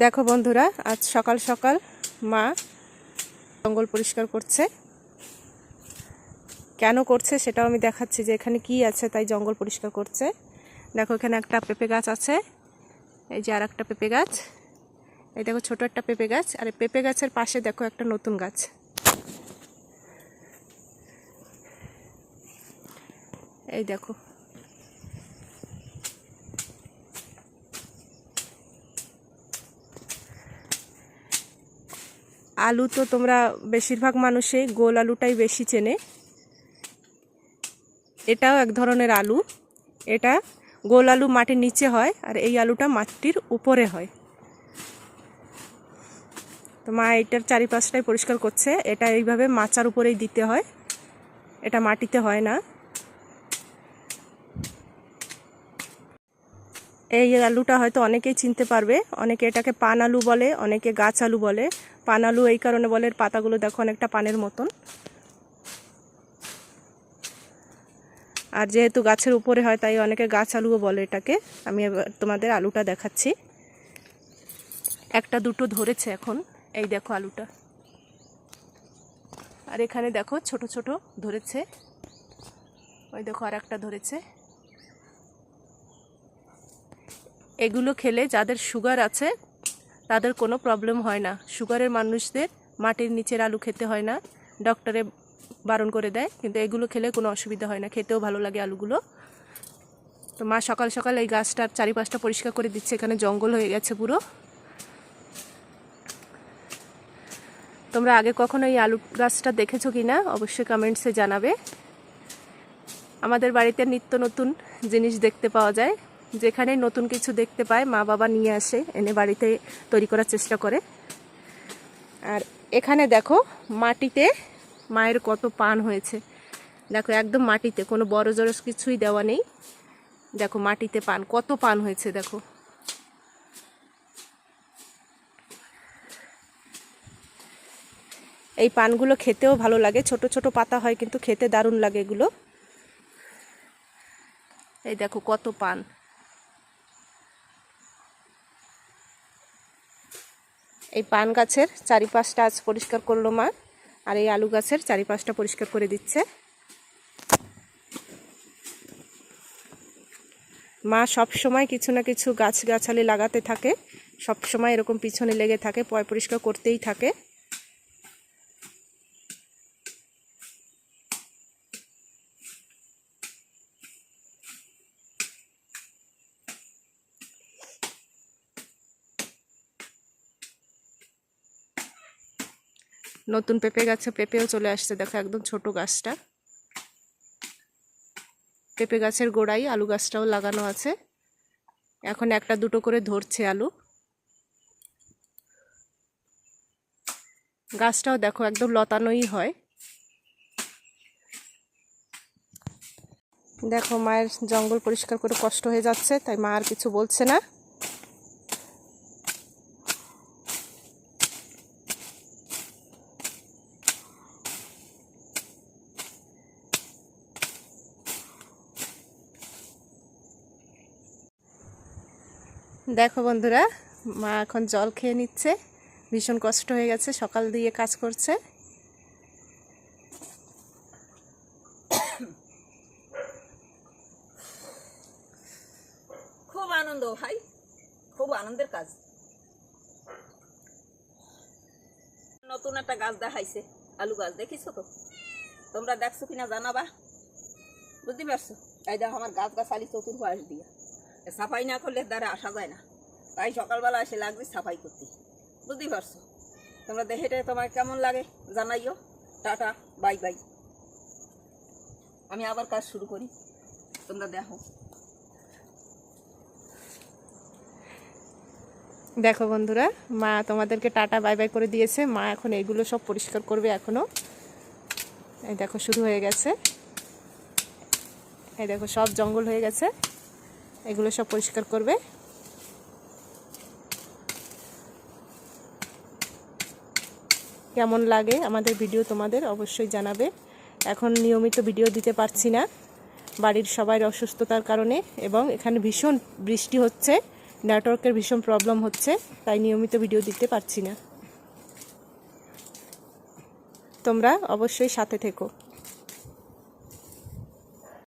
দেখো বন্ধুরা, আজ সকাল সকাল মা জঙ্গল পরিষ্কার করছে। কেন করছে সেটাও আমি দেখাচ্ছি যে এখানে কি আছে তাই জঙ্গল পরিষ্কার করছে। দেখো, এখানে একটা পেঁপে গাছ আছে, এই যে আর একটা পেঁপে গাছ। এই দেখো, ছোট একটা পেঁপে গাছ, আর এই পেঁপে গাছের পাশে দেখো একটা নতুন গাছ। এই দেখো আলু তো তোমরা বেশিরভাগ মানুষই গোল আলুটাই বেশি চেনে। এটাও এক ধরনের আলু। এটা গোল আলু মাটির নিচে হয় আর এই আলুটা মাটির উপরে হয়। তো মা এটার চারিপাশটাই পরিষ্কার করছে। এটা এইভাবে মাচার উপরেই দিতে হয়। এটা মাটিতে হয় না। এই আলুটা হয়তো অনেকেই চিনতে পারবে। অনেকে এটাকে পান আলু বলে, অনেকে গাছ আলু বলে। পান আলু এই কারণে বলে পাতাগুলো দেখো অনেকটা পানের মতন। আর যেহেতু গাছের উপরে হয়, তাই অনেকে গাছ আলুও বলে এটাকে। আমি তোমাদের আলুটা দেখাচ্ছি। একটা দুটো ধরেছে এখন। এই দেখো আলুটা। আর এখানে দেখো ছোট ছোট ধরেছে। ওই দেখো আর একটা ধরেছে। এগুলো খেলে যাদের সুগার আছে, তাদের কোনো প্রবলেম হয় না। সুগারের মানুষদের মাটির নিচের আলু খেতে হয় না। ডক্টরে বারণ করে দেয়, কিন্তু এগুলো খেলে কোনো অসুবিধা হয় না। খেতেও ভালো লাগে আলুগুলো। তো মা সকাল সকাল এই গাছটার চারিপাশটা পরিষ্কার করে দিচ্ছে। এখানে জঙ্গল হয়ে গেছে পুরো। তোমরা আগে কখনো এই আলু গাছটা দেখেছ কি না অবশ্যই কমেন্টসে জানাবে। আমাদের বাড়িতে নিত্য নতুন জিনিস দেখতে পাওয়া যায়। যেখানে নতুন কিছু দেখতে পায়, মা বাবা নিয়ে আসে, এনে বাড়িতে তৈরি করার চেষ্টা করে। আর এখানে দেখো, মাটিতে মায়ের কত পান হয়েছে। দেখো, একদম মাটিতে, কোনো বড় জড় কিছুই দেওয়া নেই। দেখো, মাটিতে পান, কত পান হয়েছে, দেখো। এই পানগুলো খেতেও ভালো লাগে, ছোট ছোট পাতা হয়, কিন্তু খেতে দারুণ লাগে এগুলো। এই দেখো, কত পান। এই পান গাছের চারিপাশটা আজ পরিষ্কার করল মা, আর এই আলু গাছের চারিপাশটা পরিষ্কার করে দিচ্ছে। মা সব সময় কিছু না কিছু গাছ গাছালি লাগাতে থাকে, সব সময় এরকম পিছনে লেগে থাকে, পয় পরিষ্কার করতেই থাকে। নতুন পেঁপে গাছে পেঁপেও চলে আসছে, দেখো একদম ছোট গাছটা। পেঁপে গাছের গোড়াই আলু গাছটাও লাগানো আছে। এখন একটা দুটো করে ধরছে আলু। গাছটাও দেখো একদম লতানোই হয়। দেখো মায়ের জঙ্গল পরিষ্কার করে কষ্ট হয়ে যাচ্ছে, তাই মা আর কিছু বলছে না। দেখো বন্ধুরা, মা এখন জল খেয়ে নিচ্ছে। ভীষণ কষ্ট হয়ে গেছে, সকাল দিয়ে কাজ করছে। খুব আনন্দ ভাই, খুব আনন্দের কাজ। নতুন একটা গাছ দেখাইছে, আলু গাছ, দেখিছো তো? তোমরা দেখছ কিনা জানাবা? বুঝতে পারছ? এই দেখো আমার গাছ গাছালি চতুর্পাশ দিয়ে। সাফাই না করলে দ্বারা আসা যায় না। তাই সকালবেলা এসে লাগবে সাফাই করতে। বুঝতেই পারছ? তোমরা দেখেটে তোমার কেমন লাগে জানাইও। Tata, bye bye. আমি আবার কাজ শুরু করি। তোমরা দেখো। দেখো বন্ধুরা, মা তোমাদেরকে টাটা, বাই বাই করে দিয়েছে। মা এখন এইগুলো সব পরিষ্কার করবে এখনও। এই দেখো, শুরু হয়ে গেছে। এই দেখো, সব জঙ্গল হয়ে গেছে। এগুলো সব পরিষ্কার করবে। কেমন লাগে আমাদের ভিডিও তোমাদের অবশ্যই জানাবে। এখন নিয়মিত ভিডিও দিতে পারছি না। বাড়ির সবাই অসুস্থতার কারণে এবং এখানে ভীষণ বৃষ্টি হচ্ছে, নেটওয়ার্কের ভীষণ প্রবলেম হচ্ছে, তাই নিয়মিত ভিডিও দিতে পারছি না। তোমরা অবশ্যই সাথে থেকো।